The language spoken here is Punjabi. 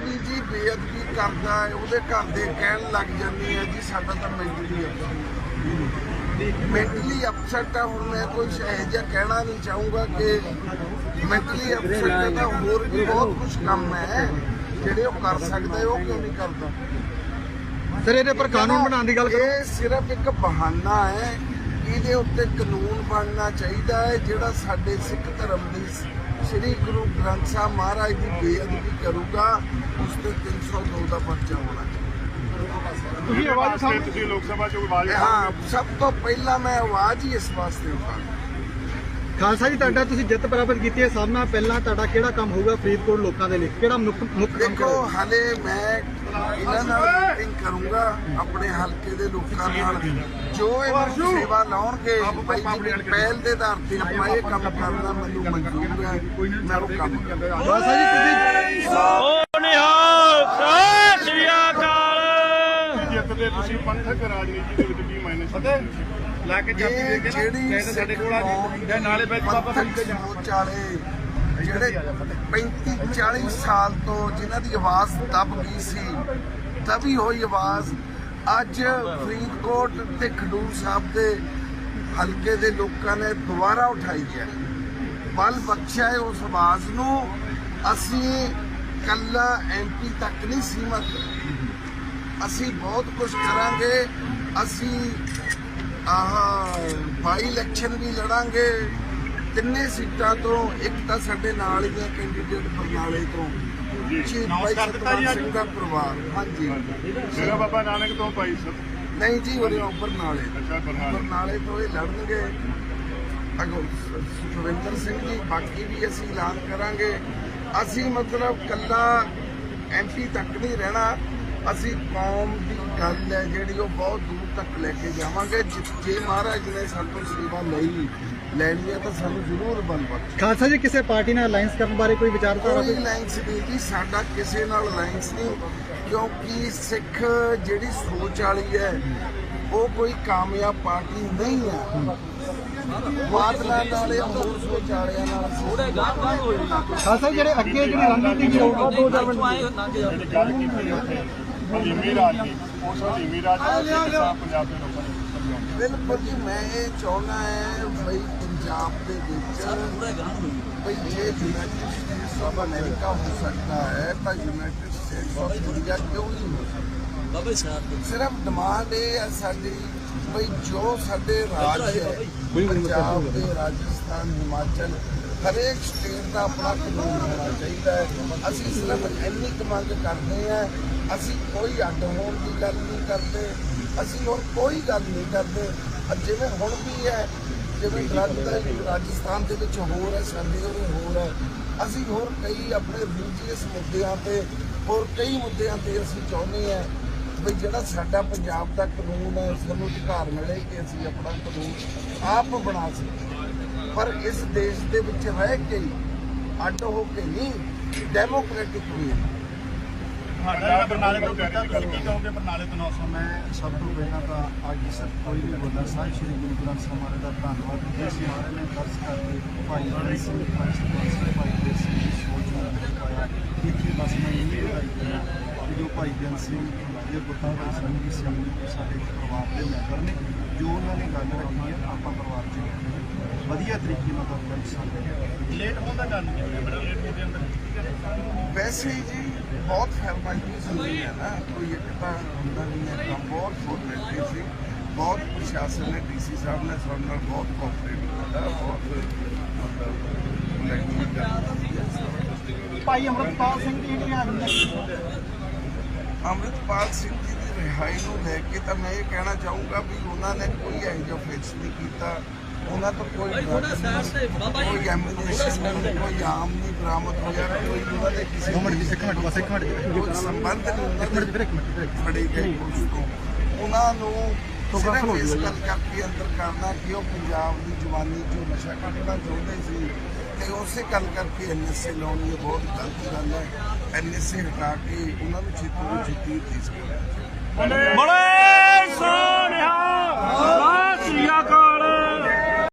ਵੀ ਜੀ ਬੇਅਦਬੀ ਕਰਦਾ ਹੈ ਉਹਦੇ ਘਰ ਦੇ ਕਹਿਣ ਲੱਗ ਜਾਂਦੇ ਆ ਜੀ ਸਾਡਾ ਤਾਂ ਮੈਂਟਲੀ ਮੈਂਟਲੀ ਅਪਸੈਟ ਆ ਹੁਣ ਮੈਂ ਕੋਈ ਇਹੋ ਜਿਹਾ ਕਹਿਣਾ ਨਹੀਂ ਚਾਹੂੰਗਾ ਕਿ ਮੈਂਟਲੀ ਅਪਸੈਟ ਹੈ ਤਾਂ ਹੋਰ ਵੀ ਬਹੁਤ ਕੁਝ ਕੰਮ ਹੈ ਜਿਹੜੇ ਉਹ ਕਰ ਸਕਦਾ ਉਹ ਕਿਉਂ ਨਹੀਂ ਕਰਦਾ? ਸਰ ਇਹਦੇ ਪਰ ਕਾਨੂੰਨ ਬਣਾਉਣ ਦੀ ਗੱਲ ਕਰੋ। ਇਹ ਸਿਰਫ ਇੱਕ ਬਹਾਨਾ ਹੈ ਇਹਦੇ ਉੱਤੇ ਕਾਨੂੰਨ ਬਣਨਾ ਚਾਹੀਦਾ ਹੈ ਜਿਹੜਾ ਸਾਡੇ ਸਿੱਖ ਧਰਮ ਦੀ ਸ੍ਰੀ ਗੁਰੂ ਗ੍ਰੰਥ ਸਾਹਿਬ ਮਹਾਰਾਜ ਦੀ ਬੇਅਦਬੀ ਕਰੂਗਾ ਉਸ ਤੇ 302 ਦਾ ਪਰਚਾ ਹੋਣਾ ਚਾਹੀਦਾ। ਤੁਸੀਂ ਆਵਾਜ਼ ਤੁਸੀਂ ਲੋਕ ਸਭਾ ਚ ਆਵਾਜ਼ ਹਾਂ ਸਭ ਤੋਂ ਪਹਿਲਾਂ ਮੈਂ ਆਵਾਜ਼ ਹੀ ਇਸ ਵਾਸਤੇ ਉਠਾਉਂਦਾ। ਖਾਲਸਾ ਜੀ ਤੁਹਾਡਾ ਤੁਸੀਂ ਜਿੱਤ ਪ੍ਰਾਪਤ ਕੀਤੀ ਹੈ। ਸਭ ਨਾਲ ਪਹਿਲਾਂ ਤੁਹਾਡਾ ਕਿਹੜਾ ਕੰਮ ਹੋਊਗਾ ਫਰੀਦਕੋਟ ਲੋਕਾਂ ਦੇ ਲਈ? ਕਿਹੜਾ ਮੁੱਖ ਮੁੱਖ ਕੰਮ ਦੇਖੋ ਹਲੇ ਮੈਂ ਇਹਨਾਂ ਨਾਲ ਮੀਟਿੰਗ ਕਰੂੰਗਾ ਆਪਣੇ ਹਲਕੇ ਦੇ ਲੋਕਾਂ ਨਾਲ। ਜੋ ਇਹ ਮੈਨੂੰ ਸੇਵਾ ਲਾਉਣਗੇ ਬਈ ਜੀ ਪਹਿਲ ਦੇ ਆਧਾਰ ਤੇ ਆਪਾਂ ਇਹ ਕੰਮ ਕਰਨਾ ਮੈਨੂੰ ਮਨਜ਼ੂਰ ਹੈ ਮੈਂ ਉਹ ਕੰਮ ਖਾਲਸਾ ਜੀ ਤੁਸੀਂ ਨਿਹਾਲ ਦੇ ਤੁਸੀਂ ਪੰਥਕ ਰਾਜਨੀਤੀ ਦੇ ਵਿੱਚ ਕੀ ਮਾਇਨੇ ਫਤਿਹ ਲਾ ਕੇ ਇਹ ਜਿਹੜੀ ਸਾਡੇ ਕੋਲ ਆ ਗਈ ਨਾਲੇ ਵਿੱਚ ਬਾਬਾ ਵਿਚਾਲੇ ਜਿਹੜੇ 35 40 ਸਾਲ ਤੋਂ ਜਿਨ੍ਹਾਂ ਦੀ ਆਵਾਜ਼ ਦਬ ਗਈ ਸੀ ਦਬੀ ਹੋਈ ਆਵਾਜ਼ ਅੱਜ ਫਰੀਦਕੋਟ ਤੇ ਖਡੂਰ ਸਾਹਿਬ ਦੇ ਹਲਕੇ ਦੇ ਲੋਕਾਂ ਨੇ ਦੁਬਾਰਾ ਉਠਾਈ ਹੈ। ਬਲ ਬਖਸ਼ਿਆ ਹੈ ਉਸ ਆਵਾਜ਼ ਨੂੰ। ਅਸੀਂ ਕੱਲਾ ਐਮਪੀ ਤੱਕ ਨਹੀਂ ਸੀਮਤ। ਅਸੀਂ ਬਹੁਤ ਕੁਝ ਕਰਾਂਗੇ। ਅਸੀਂ ਆਹ ਬਾਈ ਇਲੈਕਸ਼ਨ ਵੀ ਲੜਾਂਗੇ। ਤਿੰਨੇ ਸੀਟਾਂ ਤੋਂ ਇੱਕ ਤਾਂ ਸਾਡੇ ਨਾਲ ਹੀ ਹੈ ਕੈਂਡੀਡੇਟ ਬਰਨਾਲੇ ਤੋਂ। ਜੀ ਭਾਈ ਸਤਨਾਮ ਸਿੰਘ ਦਾ ਪਰਿਵਾਰ। ਹਾਂਜੀ। ਮੇਰਾ ਬਾਬਾ ਨਾਨਕ ਤੋਂ ਭਾਈ ਸਤ ਨਹੀਂ ਜੀ ਉਹਦੇ ਉੱਪਰ ਨਾਲੇ ਅੱਛਾ ਬਰਨਾਲੇ। ਬਰਨਾਲੇ ਤੋਂ ਇਹ ਲੜਨਗੇ। ਅਗੋ ਸੁਖਵਿੰਦਰ ਸਿੰਘ ਜੀ ਬਾਕੀ ਵੀ ਅਸੀਂ ਐਲਾਨ ਕਰਾਂਗੇ। ਅਸੀਂ ਮਤਲਬ ਕੱਲਾ ਐਮਪੀ ਤੱਕ ਨਹੀਂ ਰਹਿਣਾ। ਅਸੀਂ ਕੌਮ ਦੀ ਗੱਲ ਹੈ ਜਿਹੜੀ ਉਹ ਬਹੁਤ ਦੂਰ ਤੱਕ ਲੈ ਕੇ ਜਾਵਾਂਗੇ। ਜੇ- ਮਹਾਰਾਜ ਨੇ ਸਾਤੋਂ ਸੇਵਾ ਲਈ ਲੈਣੀ ਹੈ ਤਾਂ ਸਾਨੂੰ ਜ਼ਰੂਰ ਬਲ ਬਖਸ਼। ਖਾਲਸਾ ਜੀ ਕਿਸੇ ਪਾਰਟੀ ਨਾਲ ਅਲਾਈਅੰਸ ਕਰਨ ਬਾਰੇ ਕੋਈ ਵਿਚਾਰਧਾਰਾ ਕੋਈ ਲਾਈਨਸ ਨਹੀਂ ਜੀ ਸਾਡਾ ਕਿਸੇ ਨਾਲ ਲਾਈਨਸ ਨਹੀਂ ਕਿਉਂਕਿ ਸਿੱਖ ਜਿਹੜੀ ਸੋਚ ਵਾਲੀ ਹੈ ਉਹ ਕੋਈ ਕਾਮਯਾਬ ਪਾਰਟੀ ਨਹੀਂ ਹੈ। ਬਾਦਲਾਂ ਨਾਲੇ ਹੋਰ ਸੋਚ ਵਾਲਿਆਂ ਨਾਲ ਅਸੀਂ ਖਾਲਸਾ ਜੀ ਜਿਹੜੇ ਅੱਗੇ ਜਿਹੜੀ ਰਣਨੀਤੀ ਹੋਊਗੀ 2025 ਜਿਹੜੀ ਹਲੀਮੀ ਰਾਜ ਦੀ ਉਸ ਹਲੀਮੀ ਰਾਜ ਸਾਹਿਬ ਪੰਜਾਬ ਦੇ ਲੋਕਾਂ ਨੂੰ ਬਿਲਕੁਲ ਜੀ ਮੈਂ ਇਹ ਚਾਹੁੰਦਾ ਹੈ ਬਈ ਪੰਜਾਬ ਦੇ ਵਿੱਚ ਬਈ ਜੇ ਯੂਨਾਈਟਿਡ ਸਟੇਟਸ ਆਫ ਅਮਰੀਕਾ ਹੋ ਸਕਦਾ ਹੈ ਤਾਂ ਯੂਨਾਈਟਿਡ ਸਟੇਟਸ ਆਫ ਇੰਡੀਆ ਕਿਉਂ ਨਹੀਂ ਹੋ ਸਕਦਾ? ਸਿਰਫ ਡਿਮਾਂਡ ਇਹ ਹੈ ਸਾਡੀ ਬਈ ਜੋ ਸਾਡੇ ਰਾਜ ਹੈ ਪੰਜਾਬ ਦੇ ਰਾਜਸਥਾਨ ਹਿਮਾਚਲ ਹਰੇਕ ਸਟੇਟ ਦਾ ਆਪਣਾ ਕਾਨੂੰਨ ਹੋਣਾ ਚਾਹੀਦਾ ਹੈ। ਅਸੀਂ ਸਿਰਫ ਇੰਨੀ ਮੰਗ ਕਰਦੇ ਹਾਂ ਅਸੀਂ ਕੋਈ ਅੱਡ ਹੋਣ ਦੀ ਗੱਲ ਨਹੀਂ ਕਰਦੇ, ਅਸੀਂ ਹੋਰ ਕੋਈ ਗੱਲ ਨਹੀਂ ਕਰਦੇ। ਜਿਵੇਂ ਹੁਣ ਵੀ ਹੈ, ਜਿਵੇਂ ਡਰੱਗ ਦਾ ਰਾਜਸਥਾਨ ਦੇ ਵਿੱਚ ਹੋਰ ਹੈ, ਸਾਡੇ ਉਰੇ ਹੋਰ ਹੈ। ਅਸੀਂ ਹੋਰ ਕਈ ਆਪਣੇ ਰਿਲੀਜੀਅਸ ਮੁੱਦਿਆਂ ਤੇ, ਹੋਰ ਕਈ ਮੁੱਦਿਆਂ ਤੇ ਅਸੀਂ ਚਾਹੁੰਦੇ ਹਾਂ ਵੀ ਜਿਹੜਾ ਸਾਡਾ ਪੰਜਾਬ ਦਾ ਕਾਨੂੰਨ ਹੈ, ਸਾਨੂੰ ਅਧਿਕਾਰ ਮਿਲੇ ਕਿ ਅਸੀਂ ਆਪਣਾ ਕਾਨੂੰਨ ਆਪ ਬਣਾ ਸਕੀਏ। ਪਰ ਇਸ ਦੇਸ਼ ਦੇ ਵਿੱਚ ਰਹਿ ਕੇ ਅੱਡ ਹੋ ਕੇ ਨਹੀਂ ਡੈਮੋਕ੍ਰੈਟਿਕ ਵੀ। ਸਾਡਾ ਬਰਨਾਲੇ ਤੋਂ ਕੀਤਾ ਤੁਸੀਂ ਕੀ ਕਹੋਗੇ ਬਰਨਾਲੇ ਤੋਂ? 900 ਮੈਂ ਸਭ ਤੋਂ ਪਹਿਲਾਂ ਤਾਂ ਅੱਜ ਸਰ ਕੋਈ ਵੀ ਬੋਲਦਾ ਸਾਹਿਬ ਸ਼੍ਰੀ ਗੁਰੂ ਗ੍ਰੰਥ ਸਾਹਿਬ ਮਹਾਰਾਜ ਦਾ ਧੰਨਵਾਦ ਜਿਸ ਮਹਾਰਾਜ ਨੇ ਦਰਸ ਕਰਕੇ ਭਾਈ ਹਰੀ ਸਿੰਘ ਭਾਈ ਸਿੰਘ ਭਾਈ ਦੇ ਸਿੰਘ ਦੀ ਸੋਚ ਨੂੰ ਦਿਖਾਇਆ ਇੱਥੇ ਬਸ ਮੈਂ ਇਹ ਵਧਾਈ ਕਰਾਂ ਕਿ ਜੋ ਭਾਈ ਜਨ ਸਿੰਘ ਇਹ ਬੁੱਤਾਂ ਦਾ ਸੰਗੀ ਸਿੰਘ ਸਾਡੇ ਪਰਿਵਾਰ ਦੇ ਮੈਂਬਰ ਨੇ ਜੋ ਉਹਨਾਂ ਨੇ ਗੱਲ ਰੱਖੀ ਹੈ ਆਪਾਂ ਪਰਿਵਾਰ ਚ ਵਧੀਆ ਤਰੀਕੇ ਨਾਲ ਕਰ ਸਕਦੇ ਲੇਟ ਹੋਣ ਦਾ ਕਾਰਨ ਕੀ ਹੈ ਬੜਾ ਲੇਟ ਹੋਣ ਦੇ ਅੰਦਰ। ਵੈਸੇ ਜੀ ਬਹੁਤ ਫਾਰਮੈਲਿਟੀਜ਼ ਹੁੰਦੀ ਹੈ ਨਾ? ਕੋਈ ਇੱਕ ਤਾਂ ਹੁੰਦਾ ਨਹੀਂ ਹੈ ਕੰਮ ਬਹੁਤ ਫਾਰਮੈਲਿਟੀ ਸੀ। ਬਹੁਤ ਪ੍ਰਸ਼ਾਸਨ ਨੇ ਡੀਸੀ ਸਾਹਿਬ ਨੇ ਸਾਡੇ ਨਾਲ ਬਹੁਤ ਕੋਆਪਰੇਟ ਕੀਤਾ ਬਹੁਤ ਮਤਲਬ ਭਾਈ ਅਮਰਪਾਲ ਸਿੰਘ ਦੀ ਇੰਡੀਆ ਅੰਮ੍ਰਿਤਪਾਲ ਸਿੰਘ ਜੀ ਦੀ ਰਿਹਾਈ ਨੂੰ ਲੈ ਕੇ ਤਾਂ ਮੈਂ ਇਹ ਕਹਿਣਾ ਚਾਹੂੰਗਾ ਵੀ ਉਹਨਾਂ ਨੇ ਕੋਈ ਇਹੋ ਜਿਹਾ ਫੈਕਸ ਨਹੀਂ ਕੀਤਾ। ਉਹਨਾਂ ਤੋਂ ਕੋਈ ਕੋਈ ਨਹੀਂ ਕੋਈ ਆਮ ਨਹੀਂ ਬਰਾਮਦ ਹੋਇਆ ਕੋਈ ਉਹਨਾਂ ਦੇ ਕਿਸੇ ਦੋ ਮਿੰਟ ਜੀ, ਇੱਕ ਮਿੰਟ ਬਸ ਇੱਕ ਮਿੰਟ ਜੀ। ਕੋਈ ਸੰਬੰਧ ਨਹੀਂ ਇੱਕ ਮਿੰਟ ਵੀਰੇ, ਇੱਕ ਮਿੰਟ। ਫੜੇ ਗਏ ਪੁਲਿਸ ਤੋਂ। ਉਹਨਾਂ ਨੂੰ ਸਿਰਫ ਇਸ ਗੱਲ ਕਰਕੇ ਅੰਦਰ ਕਰਨਾ ਕਿ ਉਹ ਪੰਜਾਬ ਦੀ ਜਵਾਨੀ ਚੋਂ ਨਸ਼ਾ ਕੱਢਣਾ ਚਾਹੁੰਦੇ ਸੀ ਤੇ ਉਸੇ ਗੱਲ ਕਰਕੇ ਐਨਐਸਏ ਲਾਉਣੀ ਬਹੁਤ ਗਲਤ ਗੱਲ ਹੈ। ਐਨਐਸਏ ਹਟਾ ਕੇ ਉਹਨਾਂ ਨੂੰ ਛੇਤੀ ਤੋਂ ਛੇਤੀ ਰਿਲੀਜ਼ ਕਰਨਾ ਬੜੇ ਸਤਿ ਸ੍ਰੀ ਅਕਾਲ